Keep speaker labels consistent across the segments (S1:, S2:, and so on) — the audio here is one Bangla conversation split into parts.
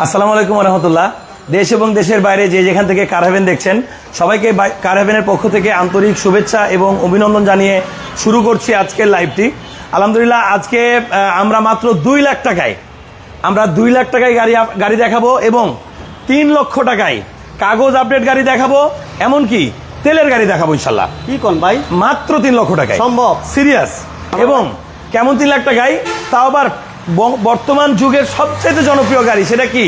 S1: আসসালামু আলাইকুম রহমতুল্লাহ দেশ এবং দেশের বাইরে যে যেখান থেকে কারহেভেন দেখছেন সবাইকে কারহেভেনের পক্ষ থেকে আন্তরিক শুভেচ্ছা এবং অভিনন্দন জানিয়ে শুরু করছি আজকের লাইভটি আলহামদুলিল্লাহ আজকে আমরা মাত্র দুই লাখ টাকায় আমরা দুই লাখ টাকায় গাড়ি গাড়ি দেখাবো এবং তিন লক্ষ টাকায় কাগজ আপডেট গাড়ি দেখাবো এমনকি তেলের গাড়ি দেখাবো ইনশাল্লাহ
S2: কি কোন ভাই?
S1: মাত্র তিন লক্ষ টাকায়।
S2: সম্ভব।
S1: সিরিয়াস এবং কেমন তিন লাখ টাকায়? তাও আবার বর্তমান যুগের সবচেয়ে জনপ্রিয় গাড়ি সেটা কি?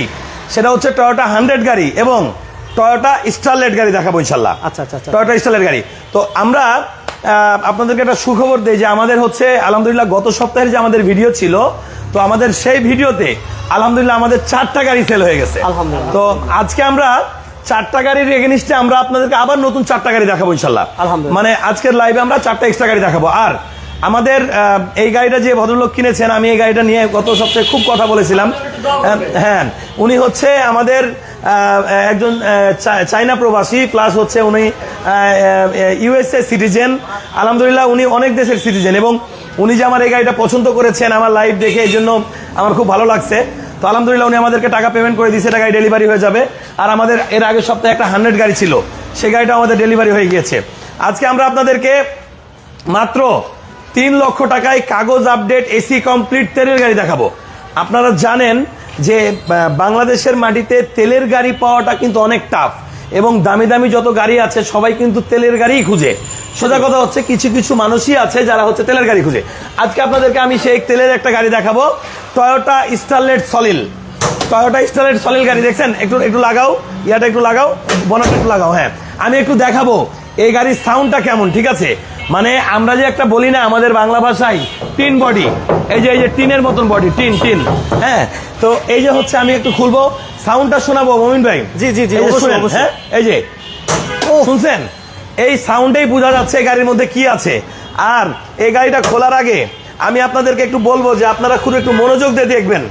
S1: সেটা হচ্ছে টয়োটা হান্ড্রেড গাড়ি এবং টয়োটা স্টারলেট গাড়ি দেখাবো ইনশাল্লাহ।
S2: আচ্ছা, আচ্ছা, আচ্ছা।
S1: টয়োটা স্টারলেট গাড়ি। তো আমরা আপনাদেরকে একটা সুখবর দিই যে আমাদের হচ্ছে আলহামদুলিল্লাহ গত সপ্তাহের যে আমাদের ভিডিও ছিল তো আমাদের সেই ভিডিওতে আলহামদুলিল্লাহ আমাদের চারটা গাড়ি সেল হয়ে গেছে। তো আজকে আমরা চারটা গাড়ির এগেনিস্টে আমরা আপনাদেরকে আবার নতুন চারটা গাড়ি দেখাবো ইনশাল্লাহ। মানে আজকের লাইভে আমরা চারটা এক্সট্রা গাড়ি দেখাবো। আর আমাদের এই গাড়িটা যে ভদ্রলোক কিনেছেন আমি এই গাড়িটা নিয়ে গত সপ্তাহে খুব কথা বলেছিলাম। হ্যাঁ উনি হচ্ছে আমাদের একজন আহ, চা- চায়না প্রবাসী প্লাস হচ্ছে উনি ইউএসএ সিটিজেন আলহামদুলিল্লাহ উনি অনেক দেশের সিটিজেন এবং উনি যে আমার এই গাড়িটা পছন্দ করেছেন আমার লাইভ দেখে এই জন্য আমার খুব ভালো লাগছে। তো আলহামদুলিল্লাহ উনি আমাদেরকে টাকা পেমেন্ট করে দিয়েছে টাকায় ডেলিভারি হয়ে যাবে। আর আমাদের এর আগের সপ্তাহে একটা হান্ড্রেড গাড়ি ছিল সেই গাড়িটা আমাদের ডেলিভারি হয়ে গিয়েছে। আজকে আমরা আপনাদেরকে মাত্র তিন লক্ষ টাকায় কাগজ আপডেট, এসি কমপ্লিট তেলের গাড়ি দেখাবো। আপনারা জানেন যে বাংলাদেশের মাটিতে তেলের গাড়ি পাওয়াটা কিন্তু অনেক টাফ এবং দামি দামি যত গাড়ি আছে, সবাই কিন্তু তেলের গাড়িই খুঁজে। সোজা কথা হচ্ছে, কিছু কিছু মানুষই আছে যারা হচ্ছে তেলের গাড়ি খুঁজে। আজকে আপনাদেরকে আমি সেই তেলের একটা গাড়ি দেখাবো। Toyota Starlet Soleil Toyota Starlet Soleil গাড়ি, দেখছেন? একটু একটু লাগাও, ইয়াটা একটু লাগাও বনাটা একটু লাগাও হ্যাঁ। আমি একটু দেখাবো, এই গাড়ির সাউন্ডটা কেমন, ঠিক আছে? মানে আমরা যে একটা বলি না আমাদের বাংলা ভাষায় টিন বডি। এই যে এই যে টিনের মতন বডি টিন টিন। হ্যাঁ? তো এই যে হচ্ছে আমি একটু খুলবো। সাউন্ডটা শোনাবো মমিন ভাই?
S2: জি, জি, জি,
S1: শুনেন, হ্যাঁ? এই যে শুনছেন? এই সাউন্ডেই বোঝা যাচ্ছে এই গাড়ির মধ্যে কি আছে। আর এই গাড়িটা খোলার আগে আমি আপনাদেরকে একটু বলব যে আপনারা খুব একটু মনোযোগ দিয়ে দেখবেন।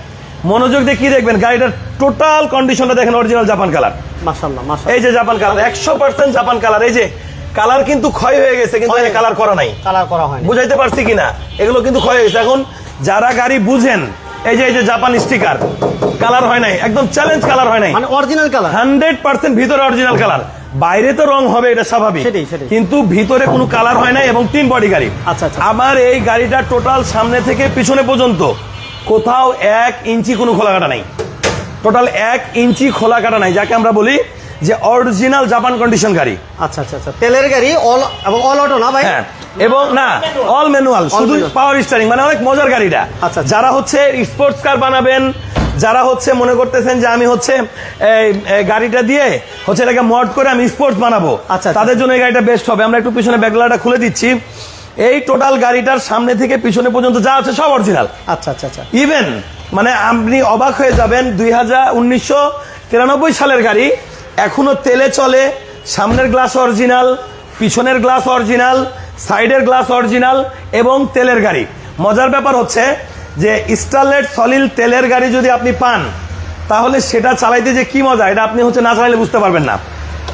S1: মনোযোগ দিয়ে কি দেখবেন? গাড়িটার টোটাল কন্ডিশনটা দেখেন অরিজিনাল জাপান কালার
S2: মাশাআল্লাহ
S1: এই যে জাপান কালার একশো পার্সেন্ট জাপান কালার এই যে কালার কিন্তু ক্ষয় হয়ে গেছে কিন্তু কালার করা নাই।
S2: কালার করা হয়
S1: বুঝাইতে পারছি কিনা? এগুলো কিন্তু ক্ষয় হয়ে গেছে। এখন যারা গাড়ি বুঝেন এই যে এই যে জাপান স্টিকার কালার হয় নাই একদম চ্যালেঞ্জ কালার হয় নাই।
S2: মানে অরিজিনাল কালার
S1: হান্ড্রেড পার্সেন্ট ভিতরে অরিজিনাল কালার বাইরে তো রং হবে এটা স্বাভাবিক। কিন্তু ভিতরে কোনো কালার হয় নাই এবং তিন বডি গাড়ি।
S2: আচ্ছা, আচ্ছা।
S1: আমার এই গাড়িটা টোটাল সামনে থেকে পিছনে পর্যন্ত কোথাও এক ইঞ্চি কোনো খোলা কাটা নাই। টোটাল এক ইঞ্চি খোলা কাটা নাই। যাকে আমরা বলি যে অরিজিনাল জাপান কন্ডিশন গাড়ি।
S2: আচ্ছা আচ্ছা আচ্ছা। তেলের গাড়ি অল এবং অল অটো না ভাই?
S1: হ্যাঁ এবং না অল ম্যানুয়াল শুধু পাওয়ার স্টারিং মানে অনেক মজার গাড়িটা।
S2: আচ্ছা, আচ্ছা।
S1: যারা হচ্ছে স্পোর্টস কার বানাবেন যারা হচ্ছে মনে করতেছেন যে আমি হচ্ছে এই গাড়িটা দিয়ে হচ্ছে এটাকে মড করে আমি স্পোর্টস বানাবো
S2: আচ্ছা, আচ্ছা।
S1: তাদের জন্য এই গাড়িটা বেস্ট হবে। আমরা একটু পিছনে ব্যাগলাটা খুলে দিচ্ছি। এই টোটাল গাড়িটার সামনে থেকে পিছনে পর্যন্ত যা আছে সব অরিজিনাল
S2: আচ্ছা আচ্ছা আচ্ছা।
S1: ইভেন মানে আপনি অবাক হয়ে যাবেন দুই হাজার উনিশশো তিরানব্বই সালের গাড়ি এখনও তেলে চলে। সামনের গ্লাস অরিজিনাল পিছনের গ্লাস অরিজিনাল সাইডের গ্লাস অরিজিনাল এবং তেলের গাড়ি। মজার ব্যাপার হচ্ছে যে স্টারলেট সলিল তেলের গাড়ি যদি আপনি পান তাহলে সেটা চালাইতে যে কি মজা এটা আপনি হচ্ছে না চালাইলে বুঝতে পারবেন না।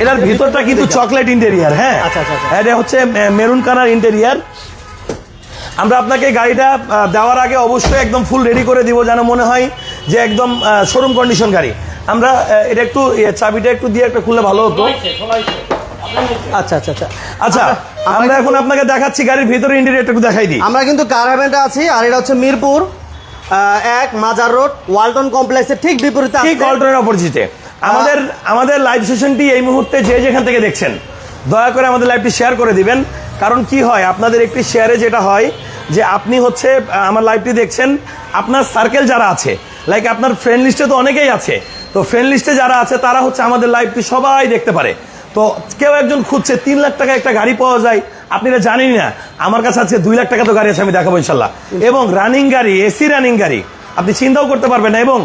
S1: এটার ভিতরটা কিন্তু চকলেট ইন্টেরিয়ার হ্যাঁ?
S2: আচ্ছা, আচ্ছা, আচ্ছা।
S1: এটা হচ্ছে মেরুন কালার ইন্টেরিয়ার আমরা আপনাকে গাড়িটা দেওয়ার আগে অবশ্যই একদম ফুল রেডি করে দিব যেন মনে হয় যে একদম শোরুম কন্ডিশন গাড়ি। আমরা এটা একটু চাবিটা একটু দিয়ে একটা খুললে ভালো হতো।
S2: আচ্ছা আচ্ছা আচ্ছা।
S1: আচ্ছা
S2: আমরা-
S1: এখন আপনাকে দেখাচ্ছি গাড়ির ভিতরে ইন্টেরিয়ারটা একটু দেখাই দিই।
S2: আমরা কিন্তু কার হেভেনটা আছি আর এটা হচ্ছে মিরপুর এক মাজার রোড ওয়ালটন কমপ্লেক্সের ঠিক বিপরীতে
S1: আমাদের আমাদের লাইভ সেশনটি এই মুহূর্তে যে যেখান থেকে দেখছেন দয়া করে আমাদের লাইভটি শেয়ার করে দিবেন। কারণ কি হয় আপনাদের একটি শেয়ারে যেটা হয় যে আপনি হচ্ছে আমার লাইভটি দেখছেন আপনার সার্কেল যারা আছে লাইক আপনার ফ্রেন্ড লিস্টে তো অনেকেই আছে। তো ফ্রেন্ড লিস্টে যারা আছে তারা হচ্ছে আমাদের লাইভটি সবাই দেখতে পারে। তো কেউ একজন খুঁজছে তিন লাখ টাকা একটা গাড়ি পাওয়া যায় আপনি এটা জানেন না। আমার কাছে আছে দুই লাখ টাকা তো গাড়ি আছে আমি দেখাবো ইনশাল্লাহ। এবং রানিং গাড়ি এসি রানিং গাড়ি আপনি চিন্তাও করতে পারবেন না। এবং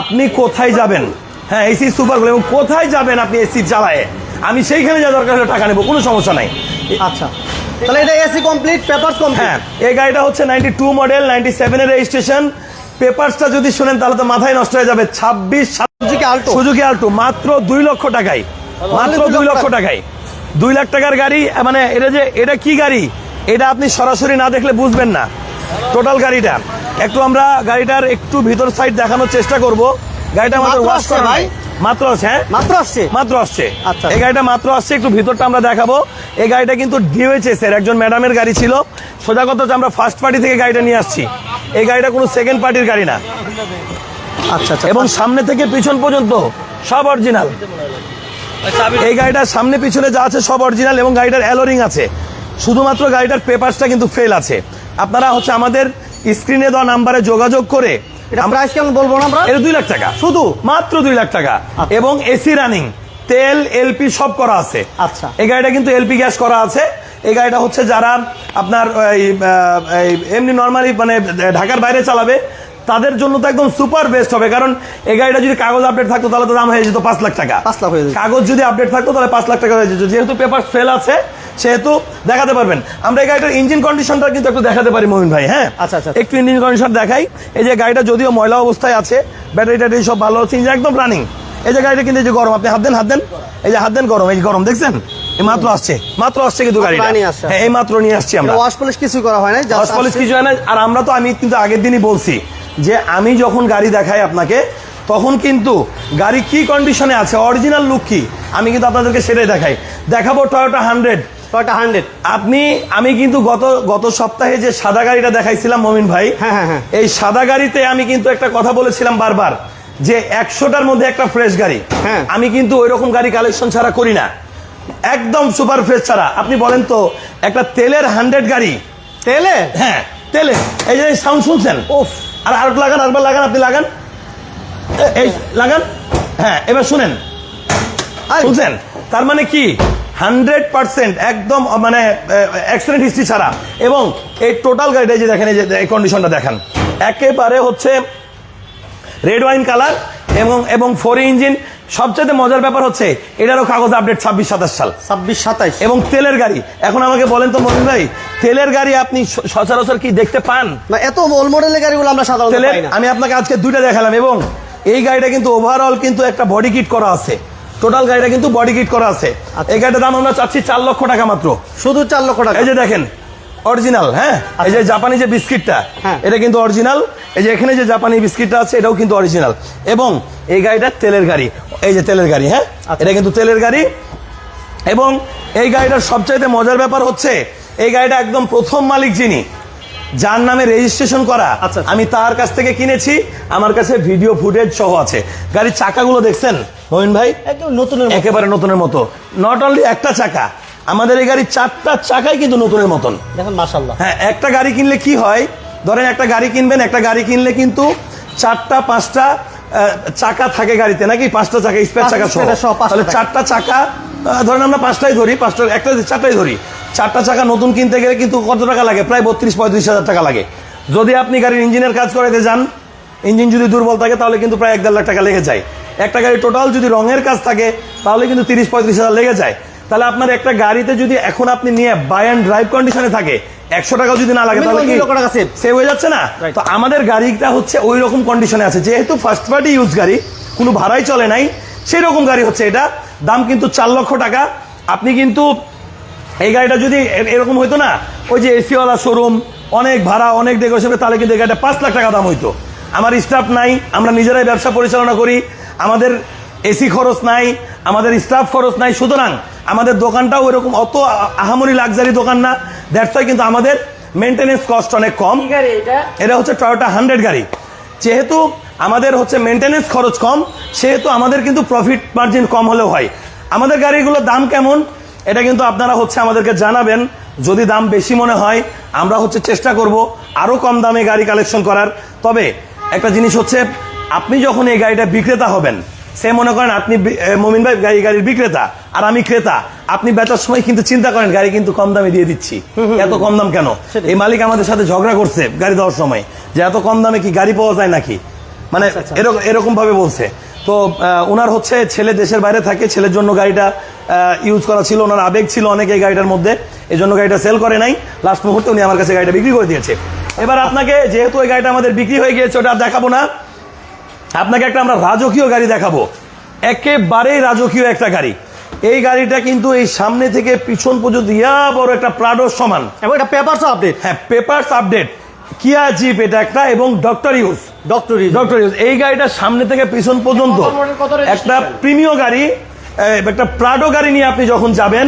S1: আপনি কোথায় যাবেন? হ্যাঁ এসি সুপার এবং কোথায় যাবেন আপনি এসি চালায়? আমি সেইখানে যা দরকার হলে টাকা নেব কোনো সমস্যা নাই।
S2: আচ্ছা তাহলে এটা এসি কমপ্লিট পেপারস কমপ্লিট
S1: হ্যাঁ এই গাড়িটা হচ্ছে নাইনটি টু মডেল নাইনটি সেভেনের রেজিস্ট্রেশন পেপারসটা যদি শুনেন তাহলে তো মাথায় নষ্ট হয়ে যাবে। ছাব্বিশ
S2: সুযোগে আল্টো।
S1: মাত্র দুই লক্ষ টাকায়। মাত্র
S2: দুই লক্ষ
S1: টাকায়। দুই লাখ টাকার গাড়ি মানে এটা যে এটা কি গাড়ি? এটা আপনি সরাসরি না দেখলে বুঝবেন না। টোটাল গাড়িটা। একটু আমরা গাড়িটার একটু ভিতর সাইড দেখানোর চেষ্টা করব। গাড়িটা মাত্র
S2: মাত্র
S1: ওয়াশ করা
S2: ভাই?
S1: মাত্র আছে হ্যাঁ?
S2: মাত্র আসছে?
S1: মাত্র আসছে।
S2: আচ্ছা।
S1: এই গাড়িটা মাত্র আসছে একটু ভিতরটা আমরা দেখাবো। এই গাড়িটা কিন্তু ডিওএইচএস এর একজন ম্যাডামের গাড়ি ছিল। সোজা কথা আমরা ফার্স্ট পার্টি থেকে গাড়িটা নিয়ে আসছি। এই গাড়িটা কোনো সেকেন্ড পার্টির গাড়ি না।
S2: আচ্ছা আচ্ছা
S1: এবং সামনে থেকে পিছন পর্যন্ত সব অরিজিনাল এই গাড়িটার সামনে পিছনে যা আছে সব অরিজিনাল এবং গাড়িটার অ্যালোরিং আছে। শুধুমাত্র গাড়িটার পেপারসটা কিন্তু ফেল আছে। আপনারা হচ্ছে আমাদের স্ক্রিনে দেওয়া নাম্বারে যোগাযোগ করে আমরা
S2: আজকে আমি বলব না আমরা?
S1: এটা দুই লাখ টাকা।
S2: শুধু?
S1: মাত্র দুই লাখ টাকা।
S2: আচ্ছা।
S1: এবং এসি রানিং তেল এলপি সব করা আছে।
S2: আচ্ছা।
S1: এই গাড়িটা কিন্তু এলপি গ্যাস করা আছে। এই গাড়িটা হচ্ছে যারা আপনার এমনি নর্মালি মানে ঢাকার বাইরে চালাবে তাদের জন্য তো একদম সুপার বেস্ট হবে। কারণ এই গাড়িটা যদি কাগজ আপডেট থাকতো তাহলে তো দাম হয়ে যেত পাঁচ লাখ টাকা।
S2: পাঁচ লাখ হয়ে যেত।
S1: কাগজ যদি আপডেট থাকতো তাহলে পাঁচ লাখ টাকা হয়ে যেত। যেহেতু পেপার ফেল আছে সেহেতু দেখাতে পারবেন। আমরা এই গাড়িটার ইঞ্জিন কন্ডিশনটা কিন্তু একটু দেখাতে পারি মমিন ভাই হ্যাঁ?
S2: আচ্ছা, আচ্ছা।
S1: একটু ইঞ্জিন কন্ডিশন দেখাই। এই যে গাড়িটা যদিও ময়লা অবস্থায় আছে ব্যাটারি ট্যাটারি সব ভালো আছে ইঞ্জিন একদম রানিং এই যে গাড়িটা কিন্তু এই যে গরম আপনি হাত দেন হাত দেন। এই যে হাত দেন গরম এই যে গরম দেখছেন? এই মাত্র আসছে মাত্র আসছে কিন্তু
S2: আসছে।
S1: হ্যাঁ এই মাত্র নিয়ে আসছি আমরা।
S2: ওয়াশ পলিশ কিছু করা হয় না
S1: দশ পলিশ কিছু হয় না আর আমরা তো আমি কিন্তু আগের দিনই বলছি যে আমি যখন গাড়ি দেখাই আপনাকে তখন কিন্তু গাড়ি কি কন্ডিশনে আছে অরিজিনাল লুক কি? আমি কিন্তু আপনাদেরকে সেটাই দেখাই। দেখাবো টয়োটা হান্ড্রেড
S2: টয়োটা হান্ড্রেড
S1: আপনি আমি কিন্তু গত গত সপ্তাহে যে সাদা গাড়িটা দেখাইছিলাম মমিন ভাই
S2: হ্যাঁ, হ্যাঁ, হ্যাঁ।
S1: এই সাদা গাড়িতে আমি কিন্তু একটা কথা বলেছিলাম বারবার যে একশোটার মধ্যে একটা ফ্রেশ গাড়ি।
S2: হ্যাঁ।
S1: আমি কিন্তু ওই রকম গাড়ি কালেকশন ছাড়া করি না। একদম সুপার ফ্রেশ ছাড়া। আপনি বলেন তো একটা তেলের হান্ড্রেড গাড়ি।
S2: তেলে
S1: হ্যাঁ তেলে এই যে সাউন্ড শুনছেন
S2: ওফ
S1: আর আরেকটু লাগান আরেকবার লাগান আপনি লাগান। এই লাগান। হ্যাঁ এবার শুনেন।
S2: আরে,
S1: শুনছেন? তার মানে কি? হান্ড্রেড পার্সেন্ট একদম মানে অ্যাক্সিডেন্ট হিস্ট্রি ছাড়া। এবং এই টোটাল গাড়িটা যে দেখেন এই যে এই কন্ডিশনটা দেখান। একেবারে হচ্ছে রেড ওয়াইন কালার এবং এবং ফোর ইঞ্জিন সবচেয়ে মজার ব্যাপার হচ্ছে এটারও কাগজ আপডেট ছাব্বিশ সাতাশ সাল।
S2: ছাব্বিশ সাতাইশ
S1: এবং তেলের গাড়ি। এখন আমাকে বলেন তো মনির ভাই তেলের গাড়ি আপনি সচরাচর কি দেখতে পান?
S2: না এত ওল মডেলের গাড়িগুলো আমরা সাধারণত পাই না।
S1: আমি আপনাকে আজকে দুইটা দেখালাম এবং এই গাড়িটা কিন্তু ওভারঅল কিন্তু একটা বডি কিট করা আছে। টোটাল গাড়িটা কিন্তু বডি কিট করা আছে।
S2: আচ্ছা।
S1: এই গাড়িটার দাম আমরা চাচ্ছি চার লক্ষ টাকা মাত্র।
S2: শুধু চার লক্ষ টাকা।
S1: এই যে দেখেন অরিজিনাল হ্যাঁ? এই যে জাপানি যে বিস্কিটটা
S2: হ্যাঁ।
S1: এটা কিন্তু অরিজিনাল এই যে এখানে যে জাপানি বিস্কিটটা আছে এটাও কিন্তু অরিজিনাল এবং এই গাড়িটা তেলের গাড়ি এই যে তেলের গাড়ি হ্যাঁ?
S2: আচ্ছা।
S1: এটা কিন্তু তেলের গাড়ি। এবং এই গাড়িটার সবচাইতে মজার ব্যাপার হচ্ছে এই গাড়িটা একদম প্রথম মালিক যিনি যার নামে রেজিস্ট্রেশন করা
S2: আচ্ছা।
S1: আমি তার কাছ থেকে কিনেছি আমার কাছে ভিডিও ফুটেজ সহ আছে। গাড়ির চাকাগুলো দেখছেন মোহিন ভাই?
S2: একদম নতুনের মতো।
S1: একেবারে নতুনের মতো। নট অনলি একটা চাকা আমাদের এই গাড়ির চারটা চাকাই কিন্তু নতুনের মতন।
S2: দেখেন মাশাল্লাহ
S1: হ্যাঁ একটা গাড়ি কিনলে কি হয়? ধরেন একটা গাড়ি কিনবেন একটা গাড়ি কিনলে কিন্তু চারটা পাঁচটা চাকা থাকে গাড়িতে নাকি? পাঁচটা চাকা স্পেয়ার চাকা সহ। তাহলে চারটা চাকা ধরেন আমরা পাঁচটাই ধরি পাঁচটা একটা চারটাই ধরি। চারটা চাকা নতুন কিনতে গেলে কিন্তু কত টাকা লাগে? প্রায় বত্রিশ পঁয়ত্রিশ হাজার টাকা লাগে। যদি আপনি গাড়ির ইঞ্জিনের কাজ করাতে যান ইঞ্জিন যদি দুর্বল থাকে তাহলে কিন্তু প্রায় এক দেড় লাখ টাকা লেগে যায়। একটা গাড়ি টোটাল যদি রঙের কাজ থাকে তাহলে কিন্তু তিরিশ পঁয়ত্রিশ হাজার লেগে যায়। তাহলে আপনার একটা গাড়িতে যদি এখন আপনি নিয়ে বাই অ্যান্ড ড্রাইভ কন্ডিশনে থাকে একশো টাকাও যদি না লাগে তাহলে
S2: টাকা।
S1: সেভ হয়ে যাচ্ছে না? তো আমাদের গাড়িটা হচ্ছে ওই রকম কন্ডিশনে আছে। যেহেতু ফার্স্ট পার্টি ইউজ গাড়ি কোনো ভাড়াই চলে নাই সেই রকম গাড়ি হচ্ছে এটা। দাম কিন্তু চার লক্ষ টাকা। আপনি কিন্তু এই গাড়িটা যদি এরকম হইতো না ওই যে এসিওয়ালা শোরুম অনেক ভাড়া অনেক ডেকোরেশন তাহলে কিন্তু এই গাড়িটা পাঁচ লাখ টাকা দাম হইতো। আমার স্টাফ নাই আমরা নিজেরাই ব্যবসা পরিচালনা করি আমাদের এসি খরচ নাই আমাদের স্টাফ খরচ নাই সুতরাং আমাদের দোকানটাও এরকম অত আহামরি লাক্সারি দোকান না দ্যাটস ওয়াই কিন্তু আমাদের মেনটেনেন্স কস্ট অনেক কম। এটা? হচ্ছে টয়োটা হান্ড্রেড গাড়ি। যেহেতু আমাদের হচ্ছে মেনটেনেন্স খরচ কম সেহেতু আমাদের কিন্তু প্রফিট মার্জিন কম হলেও হয়। আমাদের গাড়িগুলোর দাম কেমন? এটা কিন্তু আপনারা হচ্ছে আমাদেরকে জানাবেন। যদি দাম বেশি মনে হয় আমরা হচ্ছে চেষ্টা করব আরও কম দামে গাড়ি কালেকশন করার। তবে একটা জিনিস হচ্ছে আপনি যখন এই গাড়িটা বিক্রেতা হবেন সে মনে করেন আপনি মমিন ভাই গাড়ি গাড়ির বিক্রেতা আর আমি ক্রেতা আপনি বেচার সময় কিন্তু চিন্তা করেন গাড়ি কিন্তু কম দামে দিয়ে দিচ্ছি। এত কম দাম কেন। এই মালিক আমাদের সাথে ঝগড়া করছে গাড়ি দেওয়ার সময় যে এত কম দামে কি গাড়ি পাওয়া যায় নাকি? মানে
S2: আচ্ছা।
S1: এরকম এরকম ভাবে বলছে। তো ওনার হচ্ছে ছেলে দেশের বাইরে থাকে ছেলের জন্য গাড়িটা ইউজ করা ছিল ওনার আবেগ ছিল অনেক এই গাড়িটার মধ্যে এই জন্য গাড়িটা সেল করে নাই। লাস্ট মুহূর্তে উনি আমার কাছে গাড়িটা বিক্রি করে দিয়েছে। এবার আপনাকে যেহেতু ওই গাড়িটা আমাদের বিক্রি হয়ে গিয়েছে ওটা আর দেখাবো না। আপনাকে একটা আমরা রাজকীয় গাড়ি দেখাবো। একেবারেই রাজকীয় একটা গাড়ি। এই গাড়িটা কিন্তু এই সামনে থেকে পিছন পর্যন্ত ইয়া বড় একটা প্রাডোর সমান।
S2: এবং এটা পেপারস আপডেট
S1: হ্যাঁ পেপারস আপডেট কিয়া জিপ এটা একটা এবং doctor use
S2: doctor
S1: doctor use এই গাড়িটা সামনে থেকে পিছন পর্যন্ত? একটা প্রিমিয় গাড়ি একটা প্রাডো গাড়ি নিয়ে আপনি যখন যাবেন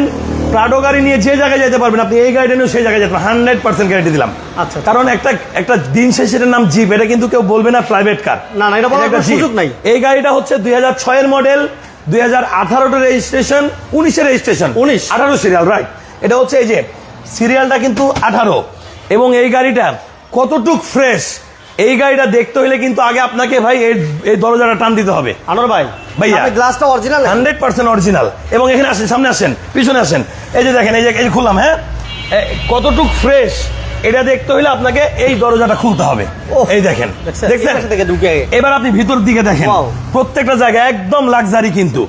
S1: প্রাডো গাড়ি নিয়ে যে জায়গায় যেতে পারবেন আপনি এই গাড়িটা নিয়ে সেই জায়গায় যেতে হান্ড্রেড পার্সেন্ট গ্যারান্টি দিলাম।
S2: আচ্ছা।
S1: কারণ একটা একটা দিন শেষে এটার নাম জিপ এটা কিন্তু কেউ বলবে না প্রাইভেট কার
S2: না, না, এটা কোনো সুযোগ নাই।
S1: এই গাড়িটা হচ্ছে দুই হাজার ছয়ের মডেল দুই হাজার আঠারোটা রেজিস্ট্রেশন উনিশের রেজিস্ট্রেশন
S2: 19
S1: আঠারো সিরিয়াল রাইট এটা হচ্ছে এই যে সিরিয়ালটা কিন্তু আঠারো। এবং এই গাড়িটা কতটুক ফ্রেশ এই গাড়িটা দেখতে হলে কিন্তু আগে আপনাকে ভাই এই দরজাটা টান দিতে হবে।
S2: আনোর ভাই
S1: ভাইয়া।
S2: গ্লাসটা অরিজিনাল
S1: হান্ড্রেড পার্সেন্ট অরিজিনাল এবং এখানে আসেন সামনে আসেন পিছনে আসেন। এই যে দেখেন এই যে খুললাম হ্যাঁ? কতটুক ফ্রেশ এটা দেখতে হলে আপনাকে এই দরজাটা খুলতে হবে। এই দেখেন
S2: দেখছেন?
S1: এবার আপনি ভিতর দিকে দেখেন। প্রত্যেকটা জায়গা একদম লাক্সারি কিন্তু।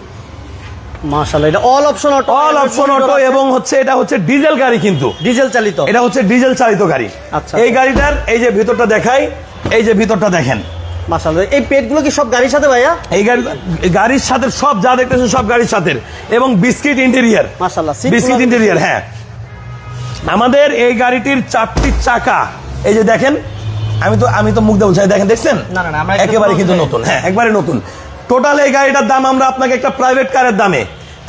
S2: মাশাআল্লাহ এটা all option auto
S1: all option auto এবং হচ্ছে এটা হচ্ছে ডিজেল গাড়ি কিন্তু।
S2: ডিজেল চালিত।
S1: এটা হচ্ছে ডিজেল চালিত গাড়ি।
S2: আচ্ছা।
S1: এই গাড়িটার এই যে ভিতরটা দেখাই এই যে ভিতরটা দেখেন।
S2: মাশাআল্লাহ এই পেটগুলো কি সব গাড়ির সাথে ভাইয়া?
S1: এই গাড়ি গাড়ির সাথে সব যা দেখতেছেন সব গাড়ির সাথে এবং বিস্কিট ইন্টেরিয়ার
S2: মাশাআল্লাহ
S1: বিস্কিট ইন্টেরিয়ার হ্যাঁ। আমাদের এই গাড়িটির চারটি চাকা এই যে দেখেন আমি তো আমি তো মুখ দেবো দেখেন দেখছেন? একেবারে কিন্তু।
S2: নতুন
S1: হ্যাঁ একবারে নতুন। টোটাল এই গাড়িটার দাম আমরা আপনাকে একটা প্রাইভেট কারের দামে।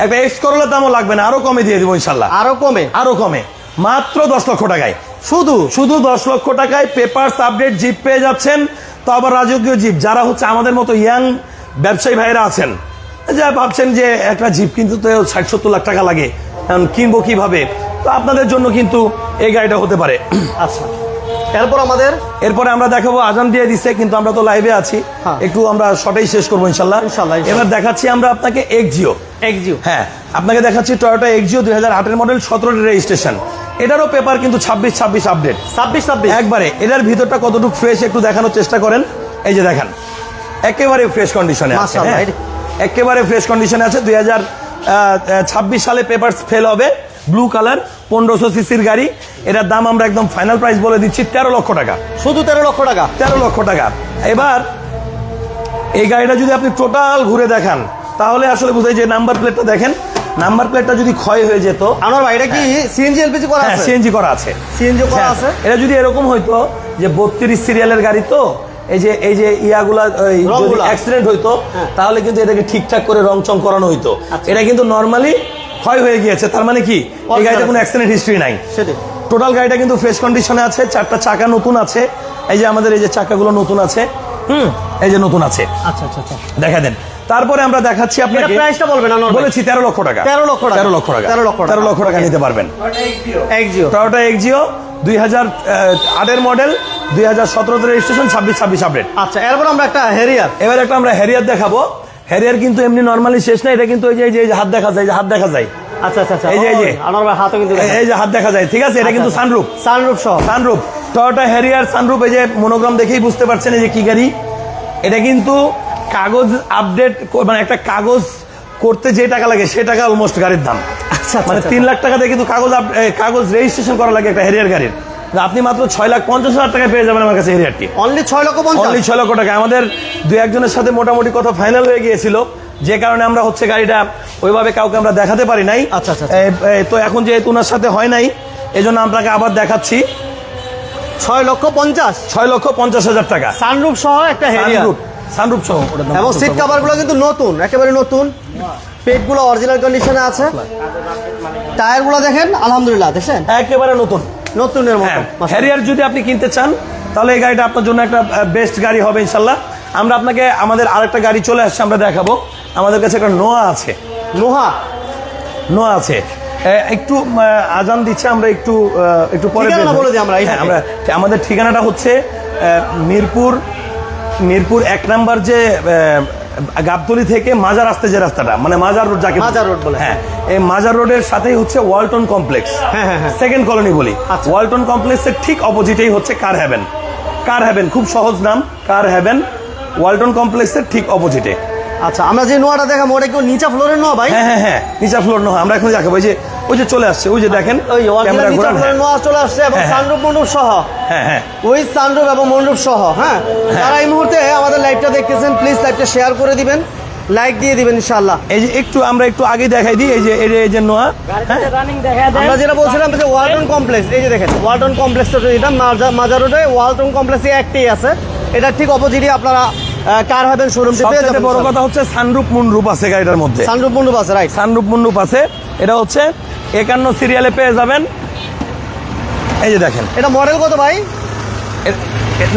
S1: একটা এক্স করোলার দামও লাগবে না আরও কমে দিয়ে দিব ইনশাল্লাহ
S2: আরও কমে?
S1: আরও কমে। মাত্র দশ লক্ষ টাকায়।
S2: শুধু?
S1: শুধু দশ লক্ষ টাকায় পেপারস আপডেট জিপ পেয়ে যাচ্ছেন। তো আবার রাজকীয় জিপ যারা হচ্ছে আমাদের মতো ইয়াং ব্যবসায়ী ভাইরা আছেন যা ভাবছেন যে একটা জিপ কিন্তু তো ষাট সত্তর লাখ টাকা লাগে কিনবো কীভাবে? তো আপনাদের জন্য কিন্তু এই গাড়িটা হতে পারে।
S2: আচ্ছা। এরপর আমাদের
S1: এরপরে আমরা দেখাবো আজান দিয়ে দিচ্ছে কিন্তু আমরা তো লাইভে আছি।
S2: হ্যাঁ।
S1: একটু আমরা শর্টেই শেষ করব ইনশাল্লাহ।
S2: ইনশাল্লাহ।
S1: এবার দেখাচ্ছি আমরা আপনাকে এক্সিও
S2: এক্সিও
S1: হ্যাঁ আপনাকে দেখাচ্ছি টয়োটা এক্সিও দুই হাজার আটের মডেল সতেরোটি রেজিস্ট্রেশন এটারও পেপার কিন্তু ছাব্বিশ ছাব্বিশ আপডেট
S2: ছাব্বিশ ছাব্বিশ।
S1: একবারে এটার ভিতরটা কতটুকু ফ্রেশ একটু দেখানোর চেষ্টা করেন। এই যে দেখেন একেবারে ফ্রেশ কন্ডিশনে আছে হ্যাঁ। একেবারে ফ্রেশ কন্ডিশনে আছে। দুই হাজার ছাব্বিশ সালে পেপার ফেল হবে। ব্লু কালার পনেরোশো সিসির গাড়ি। এটার দাম আমরা একদম ফাইনাল প্রাইস বলে দিচ্ছি তেরো লক্ষ টাকা।
S2: শুধু তেরো লক্ষ টাকা?
S1: তেরো লক্ষ টাকা। এবার এই গাড়িটা যদি আপনি টোটাল ঘুরে দেখান তাহলে আসলে বুঝাই যে নাম্বার প্লেটটা দেখেন। নাম্বার প্লেটটা যদি ক্ষয় হয়ে যেত
S2: আমার ভাই এটা কি সিএনজি এলপিজি করা
S1: হ্যাঁ
S2: আছে?
S1: সিএনজি করা আছে।
S2: সিএনজি করা
S1: হ্যাঁ,
S2: আছে?
S1: এটা যদি এরকম হইতো যে বত্রিশ সিরিয়ালের গাড়ি তো এই যে এই যে ইয়াগুলা যদি অ্যাক্সিডেন্ট হইতো
S2: হ্যাঁ।
S1: তাহলে কিন্তু এটাকে ঠিকঠাক করে রং চং করানো হইতো।
S2: আচ্ছা।
S1: এটা কিন্তু নর্মালি ক্ষয় হয়ে গিয়েছে তার মানে কি? এই গাড়িতে কোনো অ্যাক্সিডেন্ট হিস্ট্রি নাই।
S2: সেটাই।
S1: টোটাল গাড়িটা কিন্তু ফ্রেশ কন্ডিশনে আছে চারটা চাকা নতুন আছে। এই যে আমাদের এই যে চাকাগুলো নতুন আছে হুম। এই যে নতুন আছে।
S2: আচ্ছা আচ্ছা আচ্ছা।
S1: দেখা দেন। তারপরে আমরা দেখাচ্ছি আপনাকে
S2: প্রাইসটা বলবেন না
S1: বলেছি তেরো লক্ষ টাকা।
S2: 13 লক্ষ টাকা।
S1: তেরো লক্ষ টাকা।
S2: 13 লক্ষ টাকা।
S1: তেরো লক্ষ টাকা। নিতে পারবেন।
S2: এক্সিও
S1: টয়োটা এক্সিও দুই হাজার আটের মডেল দুই হাজার সতেরোতে রেজিস্ট্রেশন ছাব্বিশ ছাব্বিশ আপডেট
S2: আচ্ছা এরপর আমরা একটা হেরিয়ার
S1: এবার একটা আমরা হ্যারিয়ার দেখাবো। হ্যারিয়ার কিন্তু এমনি নর্মালি শেষ না এটা কিন্তু ওই যে হাত দেখা যায় যে হাত দেখা যায়।
S2: আচ্ছা আচ্ছা আচ্ছা
S1: এই যে, এই যে।
S2: ভাই হাতও কিন্তু
S1: এই- যে হাত দেখা যায় ঠিক আছে? এটা কিন্তু সানরুফ
S2: সানরুফ সহ।
S1: সানরুফ টয়োটা হ্যারিয়ার সানরুফ এই যে মনোগ্রাম দেখেই বুঝতে পারছেন এই যে কি গাড়ি। এটা কিন্তু কাগজ আপডেট মানে একটা কাগজ করতে যে টাকা লাগে সে টাকা অলমোস্ট গাড়ির দাম।
S2: আচ্ছা
S1: মানে তিন লাখ টাকা দিয়ে কিন্তু কাগজ আপ- কাগজ রেজিস্ট্রেশন করা লাগে একটা হ্যারিয়ার গাড়ির। আপনি মাত্র ছয় লাখ পঞ্চাশ হাজার টাকায় পেয়ে যাবেন আমার কাছে হ্যারিয়ারটি
S2: অনলি ছয় লক্ষ পঞ্চাশ?
S1: অনলি ছয় লক্ষ টাকা। আমাদের দু একজনের সাথে মোটামুটি কথা ফাইনাল হয়ে গিয়েছিল। যে কারণে আমরা হচ্ছে গাড়িটা ওইভাবে কাউকে আমরা দেখাতে পারি নাই।
S2: আচ্ছা, আচ্ছা, আচ্ছা।
S1: তো এখন যেহেতু ওনার সাথে হয় নাই এই জন্য আপনাকে আবার দেখাচ্ছি।
S2: ছয় লক্ষ পঞ্চাশ?
S1: ছয় লক্ষ পঞ্চাশ হাজার টাকা।
S2: সানরুফ সহ একটা হেরিয়ার
S1: সানরুফ সহ
S2: এবং সিট কাভারগুলো কিন্তু নতুন একেবারে নতুন। পেটগুলো অরিজিনাল কন্ডিশনে আছে। টায়ারগুলো দেখেন আলহামদুলিল্লাহ দেখছেন?
S1: একেবারে নতুন।
S2: নতুনের মতো
S1: হ্যাঁ। হ্যারিয়ার যদি আপনি কিনতে চান তাহলে এই গাড়িটা আপনার জন্য একটা বেস্ট গাড়ি হবে ইনশাল্লাহ আমরা আপনাকে আমাদের আরেকটা গাড়ি চলে আসছে আমরা দেখাবো আমাদের কাছে একটা নোয়া আছে
S2: নোহা
S1: নোয়া আছে একটু আজান দিচ্ছে আমরা একটু একটু পরে।
S2: বলে দিই আমরা,
S1: হ্যাঁ। আমরা আমাদের ঠিকানাটা হচ্ছে মিরপুর মিরপুর এক নাম্বার যে গাবতলি থেকে মাজার আসতে যে রাস্তাটা মানে মাজার রোড যাকে
S2: মাজার রোড বলে।
S1: হ্যাঁ এই মাজার রোডের সাথেই হচ্ছে ওয়ালটন কমপ্লেক্স।
S2: হ্যাঁ, হ্যাঁ, হ্যাঁ।
S1: সেকেন্ড কলোনি বলি।
S2: আচ্ছা।
S1: ওয়ালটন কমপ্লেক্সের ঠিক অপোজিটেই হচ্ছে কার হ্যাভেন কার হ্যাভেন খুব সহজ নাম কার হ্যাভেন ওয়ালটন কমপ্লেক্সের ঠিক অপোজিটে
S2: আচ্ছা আমরা যে নোয়াটা দেখাবো ওটা কি নিচা ফ্লোরের নোয়া ভাই?
S1: হ্যাঁ হ্যাঁ হ্যাঁ নিচা ফ্লোর নয় আমরা এখন দেখাবো। যে ওই যে চলে আসছে ওই যে দেখেন
S2: ওই চলে আসছে এবং
S1: হ্যাঁ, হ্যাঁ।
S2: সহ।
S1: হ্যাঁ হ্যাঁ।
S2: ওই সানরুফ এবং মন্ডপ সহ হ্যাঁ? এই মুহূর্তে আমাদের লাইভটা দেখতেছেন প্লিজ লাইভটা শেয়ার করে দিবেন লাইক দিয়ে দিবেন ইনশাআল্লাহ।
S1: এই যে একটু আমরা একটু আগে দেখাই দিই এই যে এই যে- এই যে নোয়া হ্যাঁ?
S3: রানিং দেখা দেন
S2: আমরা যেটা বলছিলাম যে ওয়ালটন কমপ্লেক্স এই যে দেখেন ওয়ালটন কমপ্লেক্স এটা মাজার রোডে ওয়ালটন কমপ্লেক্সে একটাই আছে। এটা ঠিক অপোজিটে আপনারা কার হবেন শোরুমটি পেয়ে যাবেন
S1: বড় কথা হচ্ছে সানরূপ আছে গাড়িটার মধ্যে।
S2: সানরুফ মন্ডপ আছে রাইট
S1: সানরূপ আছে। এটা হচ্ছে একান্ন সিরিয়ালে পেয়ে যাবেন। এই যে দেখেন।
S2: এটা মডেল কত ভাই?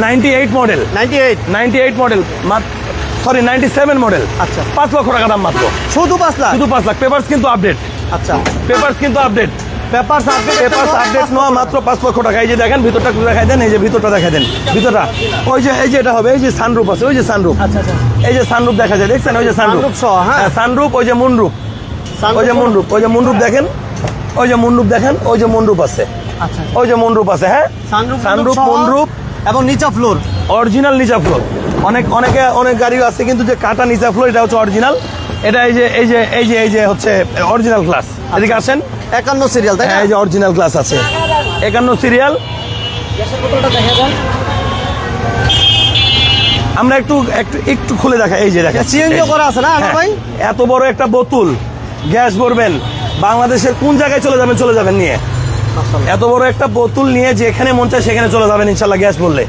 S1: Ninety eight model
S2: ninety eight
S1: ninety eight model sorry ninety seven model
S2: আচ্ছা।
S1: পাঁচ লক্ষ টাকা দাম মাত্র।
S2: শুধু পাঁচ লাখ?
S1: শুধু পাঁচ লাখ। পেপার্স কিন্তু আপডেট
S2: আচ্ছা।
S1: পেপার্স কিন্তু update
S2: paper update
S1: papers update নেওয়া মাত্র পাঁচ লক্ষ টাকা। এই যে দেখেন ভিতরটা দেখাই দেন এই যে ভিতরটা দেখাই দেন। ভিতরটা। ওই যে এই যে এটা হবে এই যে সানরূপ আছে ওই যে সানরূপ
S3: আচ্ছা আচ্ছা।
S1: এই যে সানরূপ দেখা যায় দেখছেন? ওই যে সানরূপ
S2: হ্যাঁ।
S1: সানরূপ ওই যে মুনরূপ ওই যে মুনরূপ ওই যে মুনরূপ দেখেন? ওই যে মুনরূপ দেখেন ওই যে মুনরূপ আছে।
S3: আচ্ছা
S1: ওই যে মুনরূপ আছে হ্যাঁ?
S2: সানরূপ
S1: মুনরূপ
S2: এবং নিচা ফ্লোর
S1: অরিজিনাল নিচা ফ্লোর অনেক অনেকে অনেক গাড়ি আছে কিন্তু যে কাটা নিচা ফ্লোর এটা হচ্ছে অরিজিনাল এটা এই যে এই যে এই যে এই যে হচ্ছে অরিজিনাল ক্লাস এদিকে আসেন।
S2: একান্ন সিরিয়াল তাই না?
S1: হ্যাঁ এই যে অরিজিনাল ক্লাস আছে। একান্ন সিরিয়াল আমরা একটু একটু একটু খুলে দেখা এই যে দেখা
S2: সিএনজি করা আছে না আনোয়ার ভাই?
S1: এত বড় একটা বোতল গ্যাস ভরবেন বাংলাদেশের কোন জায়গায় চলে যাবেন চলে যাবেন নিয়ে। এত বড় একটা বোতল নিয়ে যেখানে মন চায় সেখানে চলে যাবেন ইনশাল্লাহ গ্যাস বললে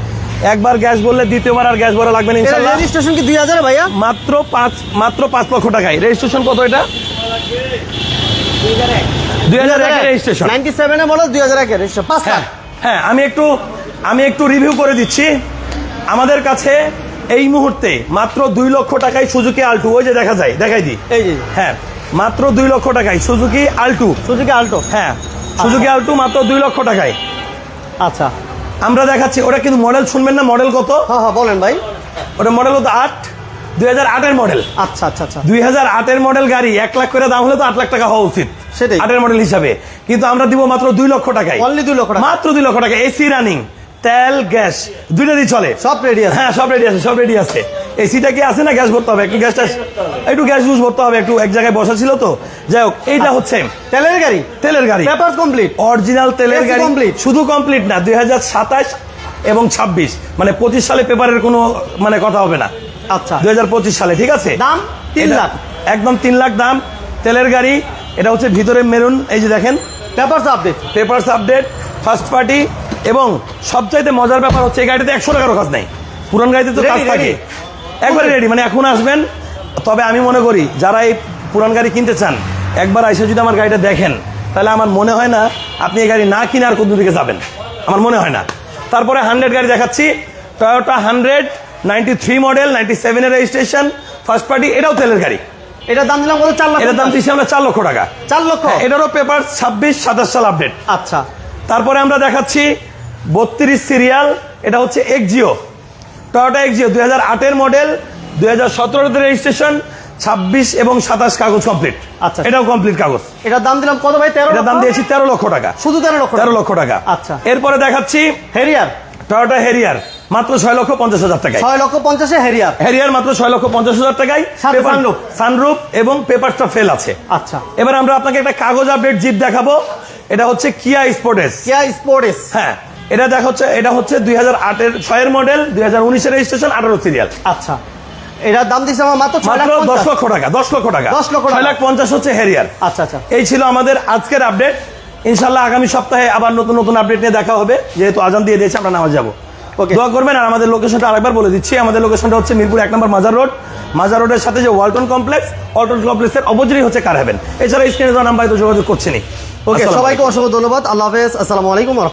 S1: একবার গ্যাস বললে দ্বিতীয়বার আর গ্যাস ভরা লাগবে না ইনশাল্লাহ
S2: রেজিস্ট্রেশন কি দুই হাজার ভাইয়া?
S1: মাত্র পাঁচ মাত্র পাঁচ লক্ষ টাকায়। রেজিস্ট্রেশন কত এটা? দুই হাজার একের রেজিস্ট্রেশন
S2: নাইনটি সেভেনে বলো দুই হাজার একের registration। পাঁচ
S1: হ্যাঁ
S2: লাখ
S1: হ্যাঁ আমি একটু আমি একটু রিভিউ করে দিচ্ছি। আমাদের কাছে এই মুহূর্তে মাত্র দুই লক্ষ টাকায় সুজুকি আলটু ওই যে দেখা যায় দেখাই দিই।
S2: এই যে
S1: হ্যাঁ মাত্র দুই লক্ষ টাকায় সুজুকি আলটু।
S2: Suzuki Alto.
S1: হ্যাঁ সুজুকি আলটু মাত্র দুই লক্ষ টাকায়।
S2: আচ্ছা।
S1: আমরা দেখাচ্ছি ওটা কিন্তু মডেল শুনবেন না মডেল কত?
S2: হ্যাঁ হ্যাঁ বলেন ভাই।
S1: ওটা মডেল কত? আট। দুই হাজার আটের মডেল
S2: আচ্ছা আচ্ছা আচ্ছা।
S1: দুই হাজার আটের মডেল গাড়ি এক লাখ করে দাম হলে তো আট লাখ টাকা হওয়া উচিত।
S2: সেটাই।
S1: আটের মডেল হিসাবে। কিন্তু আমরা দিব মাত্র দুই লক্ষ টাকায়।
S2: অনলি দুই লক্ষ টাকা।
S1: মাত্র দুই লক্ষ টাকা এসি রানিং তেল গ্যাস দুইটারই চলে।
S2: সব রেডি আছে।
S1: হ্যাঁ সব রেডি আছে সব রেডি আছে। এসিটা কি আছে না গ্যাস ভরতে হবে? একটু গ্যাসটা একটু গ্যাস ভরতে হবে একটু এক জায়গায় বসা ছিল তো। যাই হোক এইটা হচ্ছে
S2: তেলের গাড়ি?
S1: তেলের গাড়ি।
S2: পেপার কমপ্লিট
S1: অরিজিনাল তেলের গাড়ি।
S2: complete?
S1: শুধু কমপ্লিট না দুই হাজার সাতাশ এবং ছাব্বিশ। মানে পঁচিশ সালে পেপারের কোনো মানে কথা হবে না।
S2: আচ্ছা।
S1: দুই হাজার পঁচিশ সালে ঠিক আছে?
S2: দাম তিন লাখ।
S1: একদম তিন লাখ দাম। তেলের গাড়ি এটা হচ্ছে ভিতরে মেরুন এই যে দেখেন।
S2: Paper update
S1: papers update first party এবং সবচাইতে মজার ব্যাপার হচ্ছে এই গাড়িতে একশো টাকারও কাজ নাই। পুরান গাড়িতে তো কাজ থাকে। একবারে রেডি মানে এখন আসবেন। তবে আমি মনে করি যারা এই পুরান গাড়ি কিনতে চান একবার এসে যদি আমার গাড়িটা দেখেন তাহলে আমার মনে হয় না আপনি এই গাড়ি না কিনে আর কোন দিকে যাবেন। আমার মনে হয় না। তারপরে হান্ড্রেড গাড়ি দেখাচ্ছি। Toyota hundred ninety three model ninety সেভেনের রেজিস্ট্রেশন ফার্স্ট পার্টি এটাও তেলের গাড়ি।
S2: এটার দাম দিলাম কত? চার লাখ
S1: এটার দাম দিচ্ছি আমরা চার লক্ষ টাকা।
S2: চার লক্ষ?
S1: হ্যাঁ, এটারও পেপার ছাব্বিশ সাতাশ সাল আপডেট
S2: আচ্ছা।
S1: তারপরে আমরা দেখাচ্ছি বত্রিশ সিরিয়াল এটা হচ্ছে এক্সিও টয়োটা এক্সিও দুই হাজার আটের মডেল দুই হাজার সতেরোতে রেজিস্ট্রেশন ছাব্বিশ এবং সাতাশ কাগজ কমপ্লিট
S2: আচ্ছা।
S1: এটাও কমপ্লিট কাগজ।
S2: এটার দাম দিলাম কত ভাই? তেরো
S1: দাম দিয়েছি তেরো লক্ষ টাকা।
S2: শুধু তেরো লক্ষ
S1: তেরো লক্ষ টাকা।
S2: আচ্ছা।
S1: এরপরে দেখাচ্ছি
S2: হেরিয়ার
S1: টয়োটা হেরিয়ার মাত্র ছয় লক্ষ পঞ্চাশ হাজার টাকায়।
S2: ছয় লক্ষ পঞ্চাশে হেরিয়ার
S1: হেরিয়ার মাত্র ছয় লক্ষ পঞ্চাশ হাজার টাকায়।
S2: sunroof।
S1: সানরুপ এবং পেপারটা ফেল আছে।
S2: আচ্ছা।
S1: এবার আমরা আপনাকে একটা কাগজ আপডেট জিপ দেখাবো। এটা হচ্ছে কিয়া স্পোর্টেস
S2: কিয়া স্পোর্টস
S1: হ্যাঁ এটা দেখা হচ্ছে এটা হচ্ছে দুই হাজার আটের ছয়ের মডেল দুই হাজার উনিশের রেজিস্ট্রেশন আঠারো সিরিয়াল
S2: আচ্ছা। এটার দাম দিচ্ছে আমার মাত্র
S1: মাত্র দশ। লক্ষ টাকা দশ লক্ষ টাকা।
S2: 10 লক্ষ
S1: ছয় লাখ পঞ্চাশ হচ্ছে হেরিয়ার
S2: আচ্ছা আচ্ছা।
S1: এই ছিল আমাদের আজকের আপডেট ইনশাল্লাহ আগামী সপ্তাহে আবার নতুন নতুন আপডেট নিয়ে দেখা হবে। যেহেতু আজান দিয়ে দিয়েছে আমরা নামাজ যাব. দোয়া করবেন আর আমাদের লোকেশনটা আরেকবার বলে দিচ্ছি। আমাদের লোকেশনটা হচ্ছে মিরপুর এক নম্বর মাজার রোড। মাজার রোডের সাথে যে ওয়ালটন কমপ্লেক্স ওয়ালটন কমপ্লেক্সের অপোজিটই হচ্ছে কার হবেন এছাড়া স্ক্রিনে দেওয়া নাম্বারে তো যোগাযোগ করছেনি
S2: ওকে সবাইকে অসংখ্য ধন্যবাদ। আল্লাহ হাফেজ। আসসালামু আলাইকুম